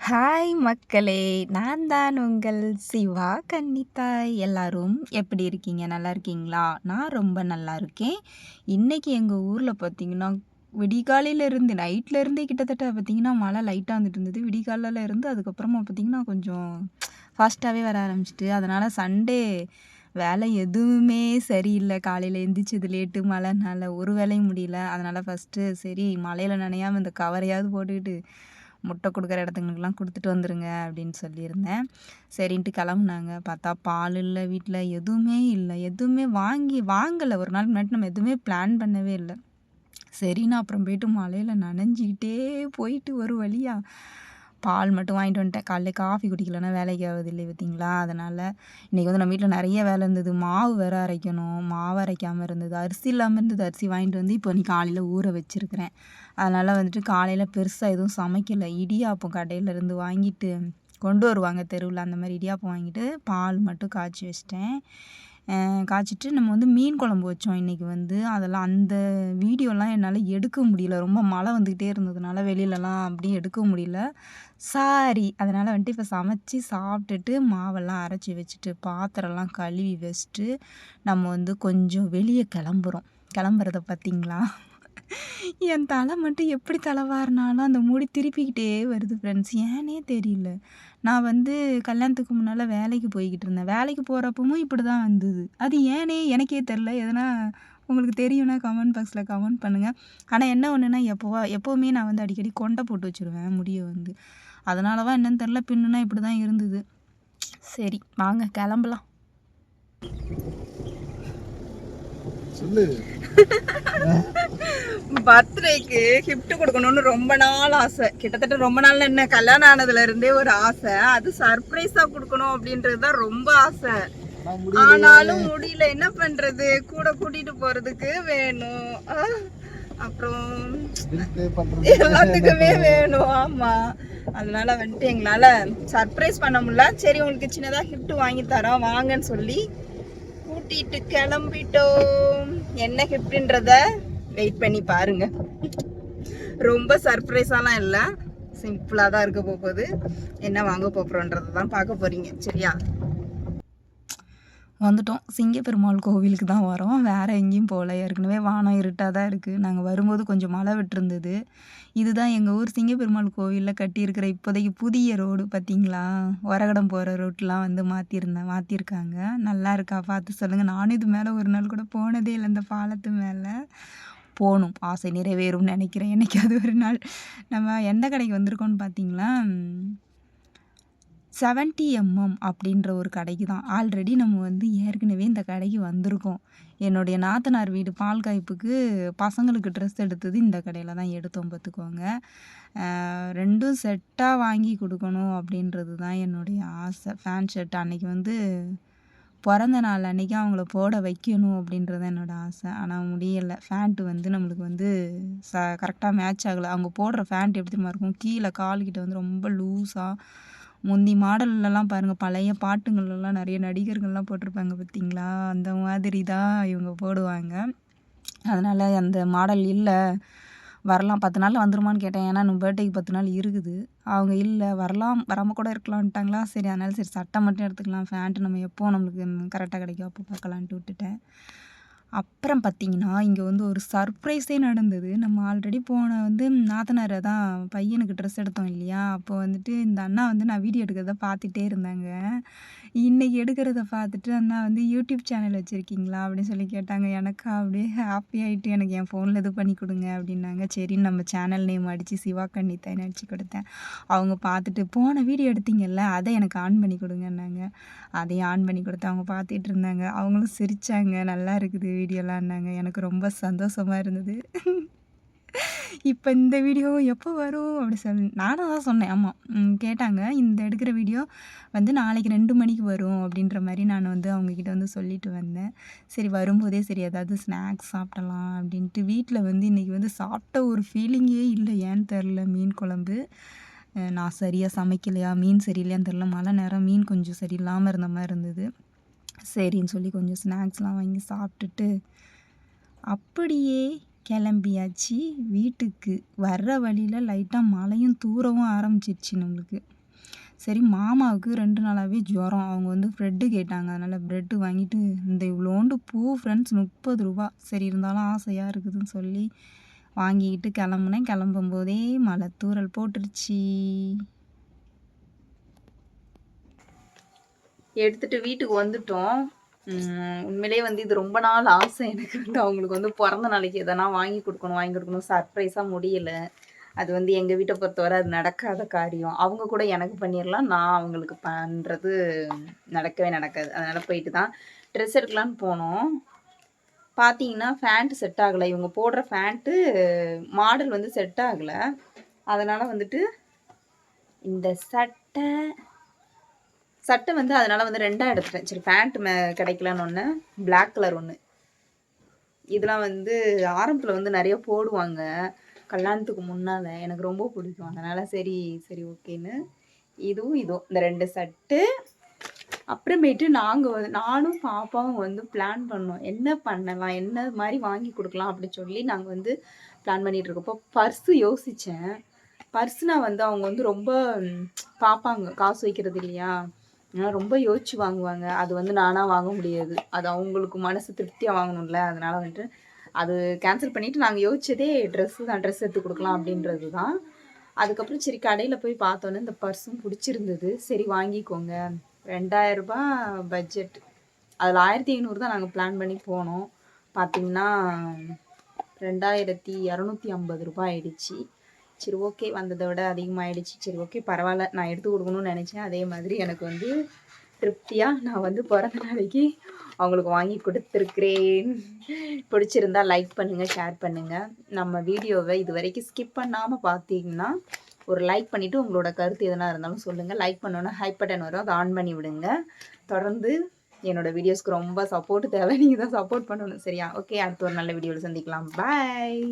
Hi மக்களே. நான் தான் உங்கள் சிவா கன்னித்தாய். எல்லாரும் எப்படி இருக்கீங்க? நல்லா இருக்கீங்களா? நான் ரொம்ப நல்லா இருக்கேன். இன்றைக்கி எங்கள் ஊரில் பார்த்தீங்கன்னா விடிகாலையிலேருந்து இருந்து நைட்டில் இருந்தே கிட்டத்தட்ட பார்த்தீங்கன்னா மழை லைட்டாக வந்துட்டு இருந்தது. விடிகாலையில் இருந்து அதுக்கப்புறமா பார்த்தீங்கன்னா கொஞ்சம் ஃபாஸ்ட்டாகவே வர ஆரம்பிச்சிட்டு அதனால் சண்டே வேலை எதுவுமே சரியில்லை. காலையில் எந்திரிச்சது லேட்டு மழைனால ஒரு வேலையும் முடியல. அதனால் ஃபஸ்ட்டு சரி மழையில் நனையாமல் இந்த கவரையாவது போட்டுக்கிட்டு முட்டை கொடுக்குற இடத்துங்களுக்கெல்லாம் கொடுத்துட்டு வந்துருங்க அப்படின்னு சொல்லியிருந்தேன். சரின்ட்டு கிளம்புனாங்க. பார்த்தா பால் இல்லை வீட்டில் எதுவுமே இல்லை. எதுவுமே வாங்கி வாங்கலை. ஒரு நாள் முன்னாடி நம்ம எதுவுமே பிளான் பண்ணவே இல்லை. சரின்னு அப்புறம் போயிட்டு மலையில் நனைஞ்சிக்கிட்டே போயிட்டு ஒரு வழியாக பால் மட்டும் வாங்கிட்டு வந்துட்டேன். காலையில் காஃபி குடிக்கலன்னா வேலைக்கு ஆகுது இல்லை பார்த்தீங்களா? அதனால் இன்றைக்கி வந்து நம்ம வீட்டில் நிறைய வேலை இருந்தது. மாவு வேறு அரைக்கணும். மாவு அரைக்காமல் இருந்தது. அரிசி இல்லாமல் இருந்தது. அரிசி வாங்கிட்டு வந்து இப்போ நீ காலையில் ஊற வச்சுருக்கிறேன். அதனால் வந்துட்டு காலையில் பெருசாக எதுவும் சமைக்கலை. இடியாப்பம் கடையிலேருந்து வாங்கிட்டு கொண்டு வருவாங்க தெருவில் அந்த மாதிரி இடியாப்பம் வாங்கிட்டு பால் மட்டும் காய்ச்சி வச்சிட்டேன். காய்ச்சிட்டு நம்ம வந்து மீன் குழம்பு வச்சோம் இன்றைக்கி வந்து. அதெல்லாம் அந்த வீடியோலாம் என்னால் எடுக்க முடியல. ரொம்ப மழை வந்துக்கிட்டே இருந்ததுனால வெளியிலலாம் அப்படியே எடுக்க முடியல. சாரி. அதனால் வந்துட்டு இப்போ சமைச்சி சாப்பிட்டுட்டு மாவெல்லாம் அரைச்சி வச்சுட்டு பாத்திரம்லாம் கழுவி வச்சுட்டு நம்ம வந்து கொஞ்சம் வெளியே கிளம்புறோம். கிளம்புறத பார்த்திங்களா என் தலை மட்டும் எப்படி தலைவாரினாலும் அந்த முடி திருப்பிக்கிட்டே வருது ஃப்ரெண்ட்ஸ் ஏன்னே தெரியல. நான் வந்து கல்யாணத்துக்கு முன்னால் வேலைக்கு போய்கிட்டு இருந்தேன். வேலைக்கு போகிறப்பவும் இப்படி தான் வந்தது. அது ஏனே எனக்கே தெரில எதனா உங்களுக்கு தெரியும்னா கமெண்ட் பாக்ஸில் கமெண்ட் பண்ணுங்கள் ஆனால் என்ன ஒன்றுனா எப்போவா எப்போவுமே நான் வந்து அடிக்கடி கொண்டை போட்டு வச்சுருவேன் முடியை வந்து. அதனாலவா என்னன்னு தெரில பின்னுனா இப்படி தான் இருந்தது. சரி வாங்க கிளம்பலாம். சொல்லு. பர்த்டேக்கு கிஃப்ட் கொடுக்கணும்னு ரொம்ப நாள் ஆசை. கிட்டத்தட்ட ரொம்ப நாள் என்ன கல்யாணம் ஆனதுல இருந்தே ஒரு ஆசை. அது சர்ப்ரைஸா கொடுக்கணும் அப்படின்றது தான் ரொம்ப ஆசை. ஆனாலும் முடியல. என்ன பண்றது? கூட கூட்டிட்டு போறதுக்கு வேணும். அப்புறம் எல்லாத்துக்குமே வேணும். ஆமா. அதனால வந்துட்டு எங்களால் சர்ப்ரைஸ் பண்ண முடியல. சரி உங்களுக்கு சின்னதாக கிஃப்ட் வாங்கி தரோம் வாங்கன்னு சொல்லி கூட்டிட்டு கிளம்பிட்டோம். என்ன கிஃப்ட்ன்றத வெயிட் பண்ணி பாருங்க. ரொம்ப சர்ப்ரைஸாலாம் இல்லை. சிம்பிளாக தான் இருக்க போகுது. என்ன வாங்க போகிறோன்றதை தான் பார்க்க போகிறீங்க சரியா? வந்துட்டோம். சிங்கப்பெருமாள் கோவிலுக்கு தான் வரோம். வேறு எங்கேயும் போகல. ஏற்கனவே வானம் இருட்டாக தான் இருக்குது நாங்கள் வரும்போது கொஞ்சம் மழை விட்டுருந்தது. இதுதான் எங்கள் ஊர் சிங்கப்பெருமாள் கோவிலில் கட்டியிருக்கிற இப்போதைக்கு புதிய ரோடு பார்த்தீங்களா ஒரகடம் போகிற ரோட்லாம் வந்து மாற்றிருந்தேன் மாற்றிருக்காங்க நல்லா இருக்கா? பார்த்து சொல்லுங்கள் நானும் இது மேலே ஒரு நாள் கூட போனதே இல்லை இந்த பாலத்து மேலே. போகணும். ஆசை நிறைவேறும்னு நினைக்கிறேன். என்னைக்காவது ஒரு நாள். நம்ம எந்த கடைக்கு வந்திருக்கோம்னு பார்த்தீங்களா செவன்ட்டி எம்எம் அப்படின்ற ஒரு கடைக்கு தான் ஆல்ரெடி நம்ம வந்து ஏற்கனவே இந்த கடைக்கு வந்திருக்கோம். என்னுடைய நாத்தனார் வீடு பால் காய்ப்புக்கு பசங்களுக்கு ட்ரெஸ் எடுத்தது இந்த கடையில் தான் எடுத்தோம் பார்த்துக்கோங்க. ரெண்டும் செட்டாக வாங்கி கொடுக்கணும் அப்படின்றது தான் என்னுடைய ஆசை. ஃபேன் ஷர்ட் அன்னைக்கு வந்து பிறந்த நாள் அன்றைக்கி அவங்கள போட வைக்கணும் அப்படின்றது என்னோடய ஆசை. ஆனால் முடியலை. ஃபேண்ட்டு வந்து நம்மளுக்கு வந்து ச கரெக்டாக மேட்ச் ஆகலை. அவங்க போடுற ஃபேண்ட் எப்படி தெரியுமா இருக்கும்? கீழே கால்கிட்ட வந்து ரொம்ப லூஸாக முந்தி மாடல்லலாம் பாருங்கள் பழைய பாட்டுங்கள்லாம் நிறைய நடிகர்கள்லாம் போட்டிருப்பாங்க பார்த்தீங்களா? அந்த மாதிரி தான் இவங்க போடுவாங்க. அதனால் அந்த மாடல் இல்லை. வரலாம் பத்து நாளில் வந்துருமான்னு கேட்டேன். ஏன்னா நம்ம பர்த்டேக்கு பத்து நாள் இருக்குது. அவங்க இல்லை வரலாம். வராமல் கூட இருக்கலான்ட்டாங்களா சரி அதனால சரி சட்டை மட்டும் எடுத்துக்கலாம். ஃபேண்ட்டு நம்ம எப்போது நம்மளுக்கு கரெக்டாக கிடைக்கும் அப்போ பார்க்கலான்ட்டு விட்டுட்டேன். அப்புறம் பார்த்தீங்கன்னா இங்கே வந்து ஒரு சர்ப்ரைஸே நடந்தது. நம்ம ஆல்ரெடி போன வந்து நாத்தனாரை தான் பையனுக்கு ட்ரெஸ் எடுத்தோம் இல்லையா? அப்போ வந்துட்டு இந்த அண்ணா வந்து நான் வீடியோ எடுக்கிறத பார்த்துட்டே இருந்தாங்க. இன்றைக்கி எடுக்கிறத பார்த்துட்டு அண்ணா வந்து யூடியூப் சேனல் வச்சுருக்கீங்களா? அப்படின்னு சொல்லி கேட்டாங்க. எனக்கா அப்படியே ஹாப்பி ஆகிட்டு எனக்கு என் ஃபோனில் இது பண்ணி கொடுங்க அப்படின்னாங்க. சரின்னு நம்ம சேனல் நேம் அடித்து சிவா கண்ணித்தாயின்னு அடித்து கொடுத்தேன். அவங்க பார்த்துட்டு போன வீடியோ எடுத்தீங்கல்ல அதை எனக்கு ஆன் பண்ணி கொடுங்கன்னாங்க. அதையும் ஆன் பண்ணி கொடுத்து அவங்க பார்த்துட்டு இருந்தாங்க. அவங்களும் சிரித்தாங்க நல்லா இருக்குது வீடியோலான்னாங்க. எனக்கு ரொம்ப சந்தோஷமாக இருந்தது. இப்போ இந்த வீடியோ எப்போ வரும் அப்படி சொல்லி நானும் தான் சொன்னேன். ஆமாம் கேட்டாங்க. இந்த எடுக்கிற வீடியோ வந்து நாளைக்கு ரெண்டு மணிக்கு வரும் அப்படின்ற மாதிரி நான் வந்து அவங்கக்கிட்ட வந்து சொல்லிட்டு வந்தேன். சரி வரும்போதே சரி ஏதாவது ஸ்நாக்ஸ் சாப்பிடலாம் அப்படின்ட்டு வீட்டில் வந்து இன்றைக்கி வந்து சாப்பிட்ட ஒரு ஃபீலிங்கே இல்லை. ஏன்னு தெரில மீன் குழம்பு. நான் சரியாக சமைக்கலையா? மீன் சரியில்லையான்னு தெரில மழை நேரம் மீன் கொஞ்சம் சரியில்லாமல் இருந்த மாதிரி இருந்தது. சரின்னு சொல்லி கொஞ்சம் ஸ்நாக்ஸ்லாம் வாங்கி சாப்பிட்டுட்டு அப்படியே கிளம்பியாச்சு வீட்டுக்கு. வர்ற வழியில் லைட்டாக மழையும் தூரவும் ஆரம்பிச்சிருச்சு நம்மளுக்கு. சரி மாமாவுக்கு ரெண்டு நாளாகவே ஜுரம். அவங்க வந்து ப்ரெட்டு கேட்டாங்க. அதனால் ப்ரெட்டு வாங்கிட்டு இந்த இவ்வளோண்டு பூ ஃப்ரெண்ட்ஸ் முப்பது ரூபா. சரி இருந்தாலும் ஆசையாக இருக்குதுன்னு சொல்லி வாங்கிக்கிட்டு கிளம்புனேன். கிளம்பும் போதே மழை தூரல் போட்டுருச்சு. எடுத்துட்டு வீட்டுக்கு வந்துட்டோம். உண்மையிலேயே வந்து இது ரொம்ப நாள் ஆசை எனக்கு வந்து அவங்களுக்கு வந்து பிறந்த நாளைக்கு எதனா வாங்கி கொடுக்கணும் வாங்கி கொடுக்கணும். சர்ப்ரைஸாக முடியல. அது வந்து எங்கள் வீட்டை பொறுத்தவரை அது நடக்காத காரியம். அவங்க கூட எனக்கு பண்ணிடலாம் நான் அவங்களுக்கு பண்ணுறது நடக்கவே நடக்காது. அதனால் போயிட்டு தான் ட்ரெஸ் எடுக்கலான்னு போனோம். பார்த்தீங்கன்னா ஃபேண்ட்டு செட் ஆகலை. இவங்க போடுற ஃபேண்ட்டு மாடல் வந்து செட் ஆகலை. அதனால் வந்துட்டு இந்த சட்டை சட்டை வந்து அதனால் வந்து ரெண்டாக எடுத்துட்டேன். சரி பேண்ட் மே கிடைக்கலன்னு ஒன்று பிளாக் கலர் ஒன்று இதெல்லாம் வந்து ஆரம்பத்தில் வந்து நிறைய போடுவாங்க. கல்யாணத்துக்கு முன்னால் எனக்கு ரொம்ப பிடிக்கும். அதனால் சரி சரி ஓகேன்னு. இதுவும் இதுவும். இந்த ரெண்டு சட்டு அப்புறமேட்டு நாங்கள் வந்து நானும் பாப்பாவும் வந்து பிளான் பண்ணோம். என்ன பண்ணலாம் என்ன மாதிரி வாங்கி கொடுக்கலாம் அப்படின்னு சொல்லி நாங்கள் வந்து பிளான் பண்ணிட்டு இருக்கப்போ பர்ஸு யோசித்தேன் பர்ஸ்னா வந்து அவங்க வந்து ரொம்ப பார்ப்பாங்க காசு வைக்கிறது இல்லையா? ஆனால் ரொம்ப யோசிச்சு வாங்குவாங்க. அது வந்து நானாக வாங்க முடியாது. அது அவங்களுக்கு மனசு திருப்தியாக வாங்கணும்ல. அதனால வந்துட்டு அது கேன்சல் பண்ணிவிட்டு நாங்கள் யோசிச்சதே ட்ரெஸ்ஸு தான். ட்ரெஸ் எடுத்து கொடுக்கலாம் அப்படின்றது தான் அதுக்கப்புறம் சரி கடையில் போய் பார்த்தோன்னே இந்த பர்ஸும் பிடிச்சிருந்தது. சரி வாங்கிக்கோங்க. ரெண்டாயிரரூபா பட்ஜெட் அதில் ஆயிரத்தி ஐநூறு தான் நாங்கள் பிளான் பண்ணி போனோம். பார்த்தீங்கன்னா ரெண்டாயிரத்தி இரநூத்தி ஐம்பது ரூபாய் ஆயிடுச்சு. சரி ஓகே வந்ததை விட அதிகமாகிடுச்சு சரி ஓகே பரவாயில்ல நான் எடுத்து கொடுக்கணும்னு நினச்சேன். அதே மாதிரி எனக்கு வந்து திருப்தியாக நான் வந்து பிறந்த நாளைக்கு அவங்களுக்கு வாங்கி கொடுத்துருக்குறேன். பிடிச்சிருந்தா லைக் பண்ணுங்கள் ஷேர் பண்ணுங்கள் நம்ம வீடியோவை இது வரைக்கும் ஸ்கிப் பண்ணாமல் பார்த்தீங்கன்னா ஒரு லைக் பண்ணிவிட்டு உங்களோட கருத்து எதனா இருந்தாலும் சொல்லுங்கள் லைக் பண்ணோன்னா ஹை பட்டன் வரும். அதை ஆன் பண்ணி விடுங்க. தொடர்ந்து என்னோடய வீடியோஸ்க்கு ரொம்ப சப்போர்ட் தேவை. நீங்கள் தான் சப்போர்ட் பண்ணணும். சரியா? ஓகே அடுத்த ஒரு நல்ல வீடியோவில் சந்திக்கலாம். பாய்